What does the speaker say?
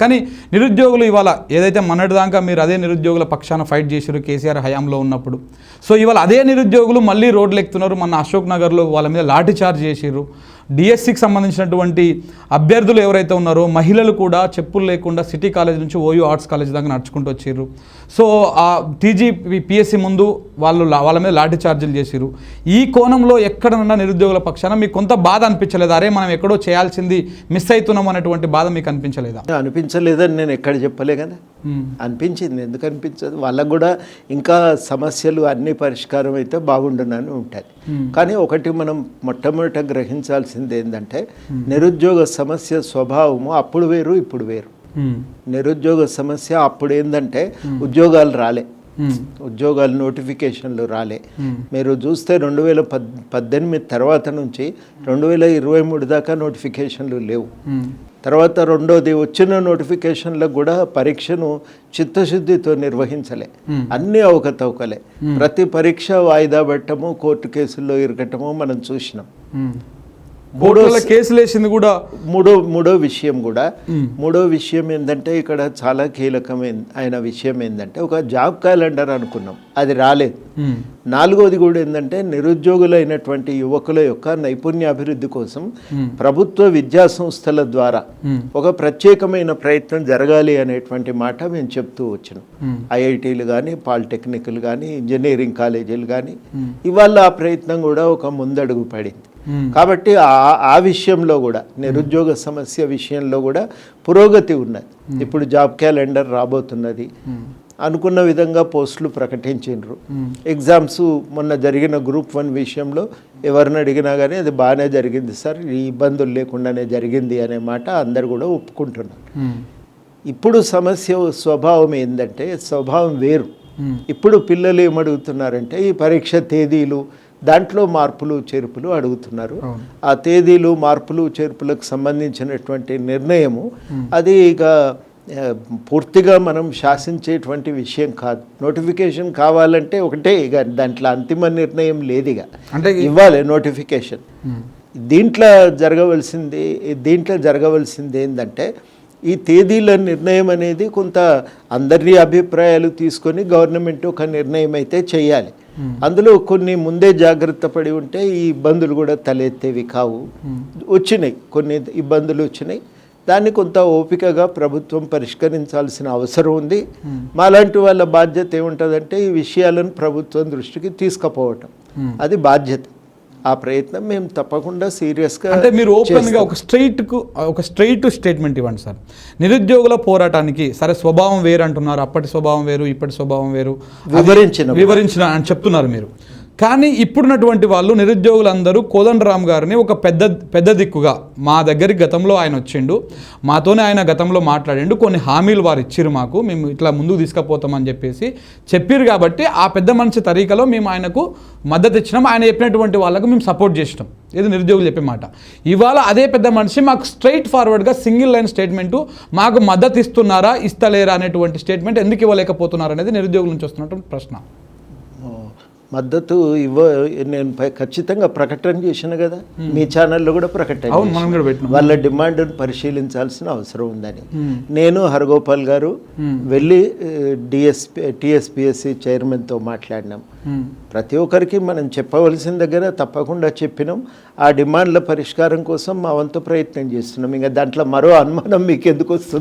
కానీ నిరుద్యోగులు ఇవాళ ఏదైతే మొన్నటిదాకా మీరు అదే నిరుద్యోగుల పక్షాన ఫైట్ చేశారు కేసీఆర్ హయాంలో ఉన్నప్పుడు. సో ఇవాళ అదే నిరుద్యోగులు మళ్ళీ రోడ్లు ఎక్కుతున్నారు మన అశోక్ నగర్లో వాళ్ళ మీద లాఠీ చార్జ్ చేసిర్రు. డిఎస్సికి సంబంధించినటువంటి అభ్యర్థులు ఎవరైతే ఉన్నారో మహిళలు కూడా చెప్పులు లేకుండా సిటీ కాలేజ్ నుంచి ఓయూ ఆర్ట్స్ కాలేజ్ దాకా నడుచుకుంటూ వచ్చారు. సో ఆ టీజీ పిఎస్సి ముందు వాళ్ళు వాళ్ళ మీద లాఠీ ఛార్జీలు చేసిరు ఈ కోణంలో ఎక్కడన్నా నిరుద్యోగుల పక్షాన మీకు కొంత బాధ అనిపించలేదు? అరే మనం ఎక్కడో చేయాల్సింది మిస్ అవుతున్నాం అనేటువంటి బాధ మీకు అనిపించలేదా? అనిపించలేదని నేను ఎక్కడ చెప్పలే కదా. అనిపించింది. ఎందుకు అనిపించదు వాళ్ళకు కూడా ఇంకా సమస్యలు అన్ని పరిష్కారం అయితే బాగుండునని ఉంటుంది. కానీ ఒకటి మనం మొట్టమొదట గ్రహించాల్సింది ఏంటంటే నిరుద్యోగ సమస్య స్వభావము అప్పుడు వేరు ఇప్పుడు వేరు. నిరుద్యోగ సమస్య అప్పుడు ఏంటంటే ఉద్యోగాలు రాలే. ఉద్యోగాలు నోటిఫికేషన్లు రాలే. మ్మ్. మీరు చూస్తే రెండు వేల పద్ పద్దెనిమిది తర్వాత నుంచి రెండు వేల ఇరవై మూడు దాకా నోటిఫికేషన్లు లేవు. మ్మ్. తర్వాత రెండోది వచ్చిన నోటిఫికేషన్లకు కూడా పరీక్షను చిత్తశుద్ధితో నిర్వహించలే. Hmm. అన్ని అవకతవకలే. ప్రతి పరీక్ష వాయిదా పెట్టడము కోర్టు కేసుల్లో ఇరగటము మనం చూసినాం. మ్మ్. కోర్టుల కేసులు వేసింది కూడా మూడో మూడో విషయం కూడా. మూడో విషయం ఏంటంటే ఇక్కడ చాలా కీలకమైన అయిన విషయం ఏంటంటే ఒక జాబ్ క్యాలెండర్ అనుకున్నాం అది రాలేదు. నాలుగోది కూడా ఏంటంటే నిరుద్యోగులైనటువంటి యువకుల యొక్క నైపుణ్యాభివృద్ధి కోసం ప్రభుత్వ విద్యా సంస్థల ద్వారా. ఒక ప్రత్యేకమైన ప్రయత్నం జరగాలి అనేటువంటి మాట మేము చెప్తూ వచ్చినాం. ఐఐటీలు కానీ పాలిటెక్నిక్లు కానీ ఇంజనీరింగ్ కాలేజీలు కానీ ఇవాళ ఆ ప్రయత్నం కూడా ఒక ముందడుగు పడింది. కాబట్టి ఆ విషయంలో కూడా నిరుద్యోగ సమస్య విషయంలో కూడా పురోగతి ఉన్నది. ఇప్పుడు జాబ్ క్యాలెండర్ రాబోతున్నది. అనుకున్న విధంగా పోస్టులు ప్రకటించిండ్రు. ఎగ్జామ్స్ మొన్న జరిగిన గ్రూప్ వన్ విషయంలో ఎవరిని అడిగినా కానీ అది బాగానే జరిగింది సార్. ఈ ఇబ్బందులు లేకుండానే జరిగింది అనే మాట అందరు కూడా ఒప్పుకుంటున్నారు. ఇప్పుడు సమస్య స్వభావం ఏంటంటే స్వభావం వేరు. ఇప్పుడు పిల్లలు ఏమడుగుతున్నారంటే ఈ పరీక్ష తేదీలు దాంట్లో మార్పులు చేర్పులు అడుగుతున్నారు. ఆ తేదీలు మార్పులు చేర్పులకు సంబంధించినటువంటి నిర్ణయము అది ఇక పూర్తిగా మనం శాసించేటువంటి విషయం కాదు. నోటిఫికేషన్ కావాలంటే ఒకటే ఇక దాంట్లో అంతిమ నిర్ణయం లేదు ఇక. అంటే ఇవ్వాలి నోటిఫికేషన్. దీంట్లో జరగవలసింది దీంట్లో జరగవలసింది ఏంటంటే ఈ తేదీల నిర్ణయం అనేది కొంత అందరి అభిప్రాయాలు తీసుకొని గవర్నమెంట్ ఒక నిర్ణయం అయితే చేయాలి. అందులో కొన్ని ముందే జాగ్రత్త పడి ఉంటే ఈ ఇబ్బందులు కూడా తలెత్తేవి కావు. వచ్చినాయి. కొన్ని ఇబ్బందులు వచ్చినాయి. దాన్ని కొంత ఓపికగా ప్రభుత్వం పరిష్కరించాల్సిన అవసరం ఉంది. మాలాంటి వాళ్ళ బాధ్యత ఏముంటుందంటే ఈ విషయాలను ప్రభుత్వం దృష్టికి తీసుకుపోవటం. అది బాధ్యత. ఆ ప్రయత్నం మేము తప్పకుండా సీరియస్గా అంటే మీరు ఓపెన్గా ఒక స్ట్రైట్కు ఒక స్ట్రైట్ స్టేట్మెంట్ ఇవ్వండి సార్. నిరుద్యోగుల పోరాటానికి సరే స్వభావం వేరు అంటున్నారు అప్పటి స్వభావం వేరు ఇప్పటి స్వభావం వేరు వివరించిన వివరించిన అని చెప్తున్నారు మీరు. కానీ ఇప్పుడున్నటువంటి వాళ్ళు నిరుద్యోగులందరూ కోదండరామ్ గారిని ఒక పెద్ద పెద్ద దిక్కుగా మా దగ్గరికి గతంలో ఆయన వచ్చిండు. మాతోనే ఆయన గతంలో మాట్లాడిండు. కొన్ని హామీలు వారు ఇచ్చిరు మాకు. మేము ఇట్లా ముందుకు తీసుకుపోతామని చెప్పేసి చెప్పారు కాబట్టి ఆ పెద్ద మనిషి తరీకలో మేము ఆయనకు మద్దతు ఇచ్చినాం. ఆయన చెప్పినటువంటి వాళ్ళకు మేము సపోర్ట్ చేసినాం. ఇది నిరుద్యోగులు చెప్పే మాట. ఇవాళ అదే పెద్ద మనిషి మాకు స్ట్రైట్ ఫార్వర్డ్గా సింగిల్ లైన్ స్టేట్మెంటు మాకు మద్దతు ఇస్తున్నారా ఇస్తలేరా అనేటువంటి స్టేట్మెంట్ ఎందుకు ఇవ్వలేకపోతున్నారు అనేది నిరుద్యోగుల నుంచి వస్తున్నటువంటి ప్రశ్న. మద్దతు ఇవ్వ నేను ఖచ్చితంగా ప్రకటన చేసిన కదా. మీ ఛానల్లో కూడా ప్రకటన వాళ్ళ డిమాండ్ను పరిశీలించాల్సిన అవసరం ఉందని. నేను హరగోపాల్ గారు వెళ్ళి డిఎస్పి టిఎస్పిఎస్సి చైర్మన్తో మాట్లాడినాం. ప్రతి ఒక్కరికి మనం చెప్పవలసిన దగ్గర తప్పకుండా చెప్పినాం. ఆ డిమాండ్ల పరిష్కారం కోసం మా వంతు ప్రయత్నం చేస్తున్నాం. ఇంకా దాంట్లో మరో అనుమానం మీకు ఎందుకు వస్తుంది?